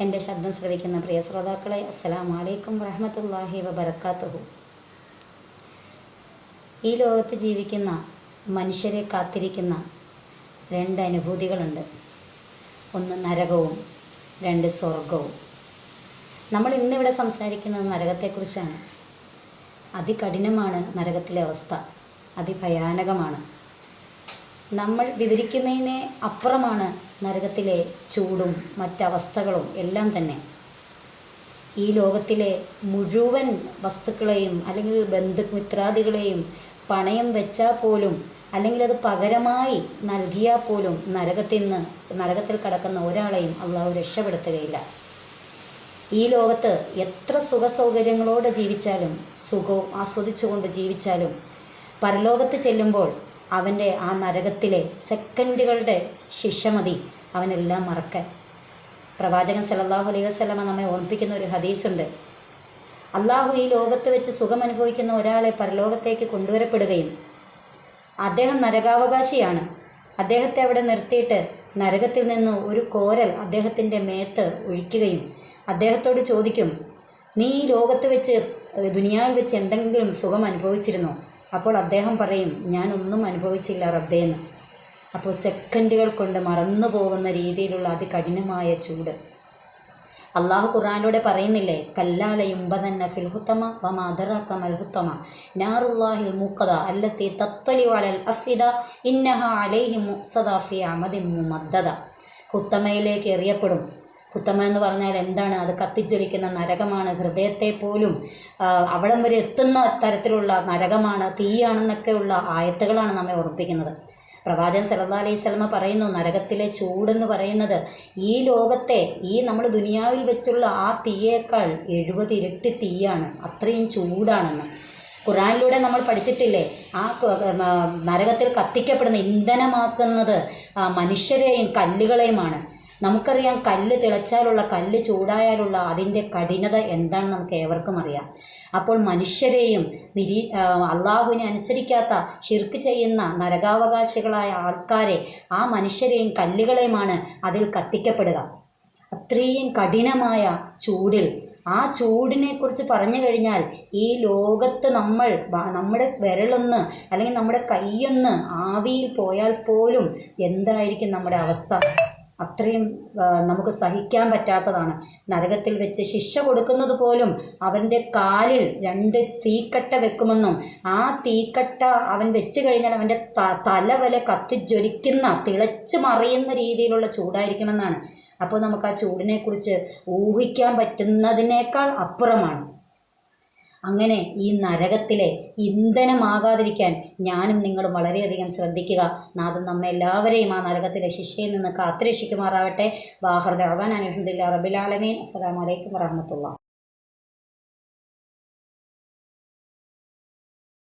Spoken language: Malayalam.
എന്റെ ശബ്ദം ശ്രവിക്കുന്ന പ്രിയ ശ്രോതാക്കളെ അസ്സലാം വലൈക്കും വറഹമത്തല്ലാഹി വബറകാതുഹു ഈ ലോകത്ത് ജീവിക്കുന്ന മനുഷ്യരെ കാത്തിരിക്കുന്ന രണ്ട് അനുഭൂതികളുണ്ട്. ഒന്ന് നരകവും രണ്ട് സ്വർഗവും നമ്മൾ ഇന്നിവിടെ സംസാരിക്കുന്നത് നരകത്തെക്കുറിച്ചാണ്. അതികഠിനമാണ് നരകത്തിലെ അവസ്ഥ. അതിഭയാനകമാണ്. നമ്മൾ വിവരിക്കുന്നതിന് അപ്പുറമാണ് നരകത്തിലെ ചൂടും മറ്റവസ്ഥകളും എല്ലാം തന്നെ. ഈ ലോകത്തിലെ മുഴുവൻ വസ്തുക്കളെയും അല്ലെങ്കിൽ ബന്ധു മിത്രാദികളെയും പണയം വെച്ചാൽ പോലും അല്ലെങ്കിൽ അത് പകരമായി നൽകിയാൽ പോലും നരകത്തിൽ നിന്ന് നരകത്തിൽ കടക്കുന്ന ഒരാളെയും അള്ളാഹു രക്ഷപ്പെടുത്തുകയില്ല. ഈ ലോകത്ത് എത്ര സുഖ സുഖസൗകര്യങ്ങളോടെ ജീവിച്ചാലും സുഖവും ആസ്വദിച്ചുകൊണ്ട് ജീവിച്ചാലും പരലോകത്ത് ചെല്ലുമ്പോൾ അവന്റെ ആ നരകത്തിലെ സെക്കൻഡുകളുടെ ശിക്ഷ മതി. അവനെല്ലാം മറക്കാൻ. പ്രവാചകൻ സലല്ലാഹു അലൈഹി വസല്ലമ നമ്മെ ഓർമ്മിപ്പിക്കുന്ന ഒരു ഹദീസുണ്ട്. അള്ളാഹു ഈ ലോകത്ത് വെച്ച് സുഖം അനുഭവിക്കുന്ന ഒരാളെ പരലോകത്തേക്ക് കൊണ്ടുവരപ്പെടുകയും അദ്ദേഹം നരകാവകാശിയാണ്. അദ്ദേഹത്തെ അവിടെ നിർത്തിയിട്ട് നരകത്തിൽ നിന്ന് ഒരു കോരൽ അദ്ദേഹത്തിന്റെ മേത്ത് ഒഴിക്കുകയും അദ്ദേഹത്തോട് ചോദിക്കും നീ ഈ ലോകത്ത് വെച്ച് ദുനിയാവിൽ വെച്ച് എന്തെങ്കിലും സുഖം അനുഭവിച്ചിരുന്നോ അപ്പോൾ അദ്ദേഹം പറയും ഞാനൊന്നും അനുഭവിച്ചില്ല റബ്ബേന്ന് അപ്പോൾ സെക്കൻഡുകൾ കൊണ്ട് മറന്നു പോകുന്ന രീതിയിലുള്ള അതികഠിനമായ ചൂട്. അള്ളാഹു ഖുറാനിലൂടെ പറയുന്നില്ലേ കല്ലാലയുംബതന്ന ഫിൽഹുത്തമ വമാദറാക്ക മൽഹുത്തമ നാറുല്ലാഹിൽ മുക്കത അല്ലത്തി തത്തലി വാലൽ അഫിദ ഇന്നഹ അലൈഹി മുസദ ഫി അമദിൻ ഹുത്തമയിലേക്ക് എറിയപ്പെടും. ഹുത്തമ എന്ന് പറഞ്ഞാൽ എന്താണ്? അത് കത്തിജ്വലിക്കുന്ന നരകമാണ്. ഹൃദയത്തെ പോലും അവിടം വരെ എത്തുന്ന തരത്തിലുള്ള നരകമാണ് തീയാണെന്നൊക്കെയുള്ള ആയത്തുകളാണ് നമ്മെ ഓർപ്പിക്കുന്നത് പ്രവാചകൻ സലഹ് അലൈഹി സ്വലമ പറയുന്നു നരകത്തിലെ ചൂടെന്ന് പറയുന്നത് ഈ ലോകത്തെ ഈ നമ്മൾ ദുനിയാവിൽ വെച്ചുള്ള ആ തീയേക്കാൾ എഴുപത് ഇരട്ടി തീയാണ്. അത്രയും ചൂടാണെന്ന്. ഖുറാനിലൂടെ നമ്മൾ പഠിച്ചിട്ടില്ലേ? ആ നരകത്തിൽ കത്തിക്കപ്പെടുന്ന ഇന്ധനമാക്കുന്നത് മനുഷ്യരെയും കല്ലുകളെയുമാണ്. നമുക്കറിയാം കല്ല് തിളച്ചാലുള്ള കല്ല് ചൂടായാലുള്ള അതിന്റെ കഠിനത എന്താണെന്ന് നമുക്ക് ഏവർക്കും അറിയാം. അപ്പോൾ മനുഷ്യരെയും നിരീ അള്ളാഹുവിനെ അനുസരിക്കാത്ത ഷിർക്ക് ചെയ്യുന്ന നരകാവകാശികളായ ആൾക്കാരെ ആ മനുഷ്യരെയും കല്ലുകളെയുമാണ് അതിൽ കത്തിക്കപ്പെടുക. അത്രയും കഠിനമായ ചൂടിൽ. ആ ചൂടിനെ കുറിച്ച് പറഞ്ഞു കഴിഞ്ഞാൽ ഈ ലോകത്ത് നമ്മൾ നമ്മുടെ വിരലൊന്ന് അല്ലെങ്കിൽ നമ്മുടെ കൈയൊന്ന് ആവിയിൽ പോയാൽ പോലും എന്തായിരിക്കും നമ്മുടെ അവസ്ഥ? അത്രയും നമുക്ക് സഹിക്കാൻ പറ്റാത്തതാണ്. നരകത്തിൽ വെച്ച് ശിക്ഷ കൊടുക്കുന്നത് പോലും അവന്റെ കാലിൽ രണ്ട് തീക്കട്ട വെക്കുമെന്നും ആ തീക്കട്ട അവൻ വെച്ച് കഴിഞ്ഞാൽ അവന്റെ തല വരെ കത്തിജ്വലിക്കുന്ന തിളച്ച് മറിയുന്ന രീതിയിലുള്ള ചൂടായിരിക്കുമെന്നാണ്. അപ്പോൾ നമുക്ക് ആ ചൂടിനെക്കുറിച്ച് ഊഹിക്കാൻ പറ്റുന്നതിനേക്കാൾ അപ്പുറമാണ്. അങ്ങനെ ഈ നരകത്തിലെ ഇന്ധനമാകാതിരിക്കാൻ ഞാനും നിങ്ങളും വളരെയധികം ശ്രദ്ധിക്കുക. നാഥൻ നമ്മെ എല്ലാവരെയും ആ നരകത്തിലെ ശിക്ഷയിൽ നിന്ന് കാത്തുരക്ഷിക്കുമാറാവട്ടെ വാഹർ ദവാൻ അലഹദില്ല റബിലാലമീൻ അസ്സാം വലൈക്കും വറഹമത്തുള്ള